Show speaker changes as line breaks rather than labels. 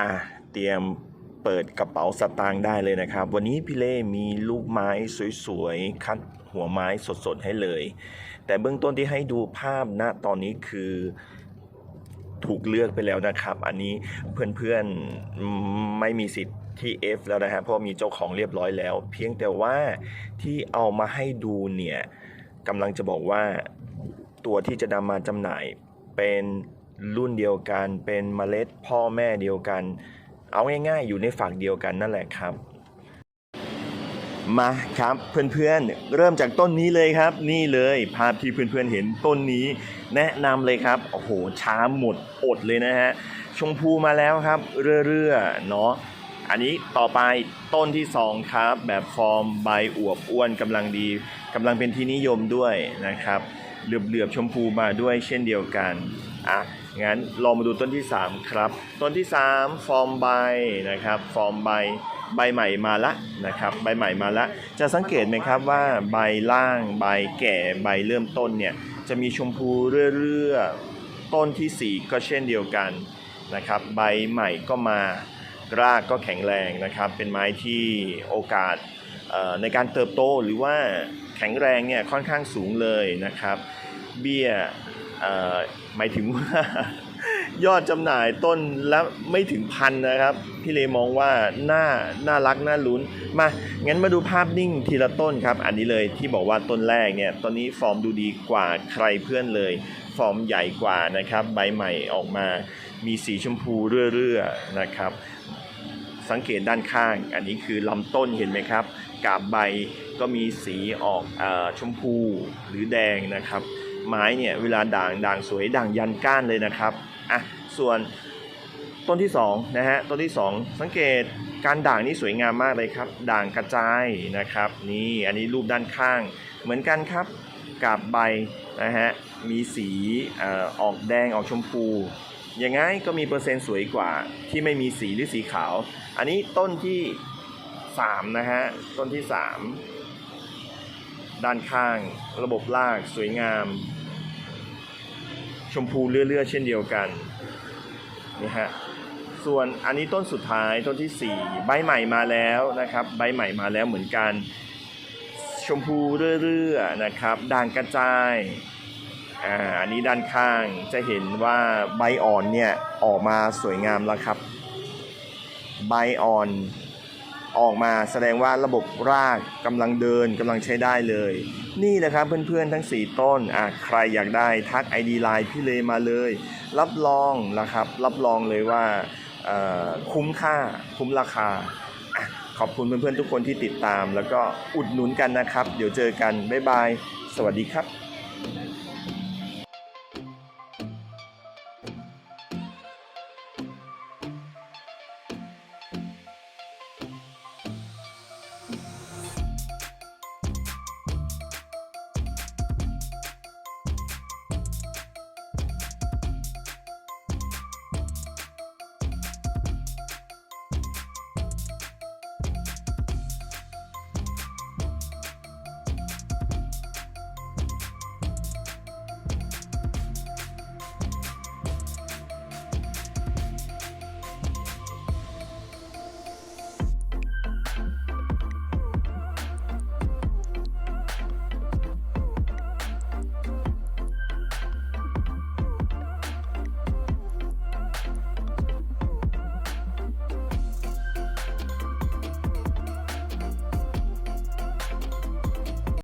อะเตรียมเปิดกระเป๋าสตางค์ได้เลยนะครับ วันนี้พี่เล่มีลูกไม้สวยๆ คัดหัวไม้สดๆให้เลย แต่เบื้องต้นที่ให้ดูภาพณตอนนี้คือถูกเลือกไปแล้วนะครับ อันนี้เพื่อนๆไม่มีสิทธิ์ที่ F แล้วนะฮะเพราะมีเจ้าของเรียบร้อยแล้ว เพียงแต่ว่าที่เอามาให้ดูเนี่ยกำลังจะบอกว่าตัวที่จะนำมาจำหน่ายเป็น รุ่นเดียวกัน เป็นเมล็ดพ่อแม่เดียวกัน เอาง่ายๆ อยู่ในฝักเดียวกันนั่นแหละครับ มาครับเพื่อนๆ เริ่มจากต้นนี้เลยครับ นี่เลยภาพที่เพื่อนๆเห็นต้นนี้แนะนำเลยครับโอ้โหช้าหมดอดเลยนะฮะชมพูมาแล้วครับ เรื่อๆเนาะอันนี้ต่อไปต้นที่สองครับ แบบฟอร์มใบอวบอ้วนกำลังดีกำลังเป็นที่นิยมด้วยนะครับเหลือบๆชมพูมาด้วยเช่นเดียวกัน อะงั้นลองมาดูต้นที่ 3 ครับ ต้นที่ 3 ฟอร์มใบนะครับฟอร์มใบใบใหม่มาละนะครับใบใหม่มาละ จะสังเกตไหมครับว่าใบล่างใบแก่ใบเริ่มต้นเนี่ยจะมีชมพูเรื่อยๆต้นทีสี่4 ก็เช่นเดียวกันนะครับใบใหม่ก็มารากก็แข็งแรงนะครับ เป็นไม้ที่โอกาสในการเติบโตหรือว่าแข็งแรงเนี่ยค่อนข้างสูงเลยนะครับ เบี้ยหมายถึงว่ายอดจำหน่ายต้นแล้วไม่ถึงพันนะครับ พี่เลมองว่าน่าน่ารักน่าลุ้น มางั้นมาดูภาพนิ่งทีละต้นครับ อันนี้เลยที่บอกว่าต้นแรกเนี่ยต้นนี้ฟอร์มดูดีกว่าใครเพื่อนเลย ฟอร์มใหญ่กว่านะครับ ใบใหม่ออกมามีสีชมพูเรื่อยๆนะครับ สังเกตด้านข้าง อันนี้คือลำต้นเห็นไหมครับ กาบใบก็มีสีออกอชมพูหรือแดงนะครับ ไม้เนี่ยเวลาด่างด่างสวยด่างยันก้านเลยนะครับอะส่วนต้นที่สองนะฮะต้นที่สองสังเกตการด่างนี่สวยงามมากเลยครับ ด่างกระจายนะครับ นี่อันนี้รูปด้านข้าง เหมือนกันครับกาบใบนะฮะมีสีออกแดงออกชมพูยังไงก็มีเปอร์เซ็นต์สวยกว่าที่ไม่มีสีหรือสีขาว อันนี้ต้นที่สามนะฮะต้นที่สามด้านข้าง ระบบรากสวยงาม ชมพูเลื่อยๆเช่นเดียวกันนี่ฮะส่วนอันนี้ต้นสุดท้ายต้นที่สี่ใบใหม่มาแล้วนะครับ ใบใหม่มาแล้วเหมือนกัน ชมพูเรื่อยๆนะครับด่างกระจายอ่าอันนี้ด้านข้างจะเห็นว่าใบอ่อนเนี่ยออกมาสวยงามแล้วครับ ใบอ่อน ออกมาแสดงว่าระบบรากกำลังเดินกำลังใช้ได้เลย นี่แหละครับเพื่อนๆทั้ง 4 ต้นอะใครอยากได้ทัก ID Line พี่เลมาเลย รับรองนะครับรับรองเลยว่าคุ้มค่าคุ้มราคา ขอบคุณเพื่อนๆทุกคนที่ติดตาม แล้วก็อุดหนุนกันนะครับ เดี๋ยวเจอกัน บ๊ายบาย สวัสดีครับ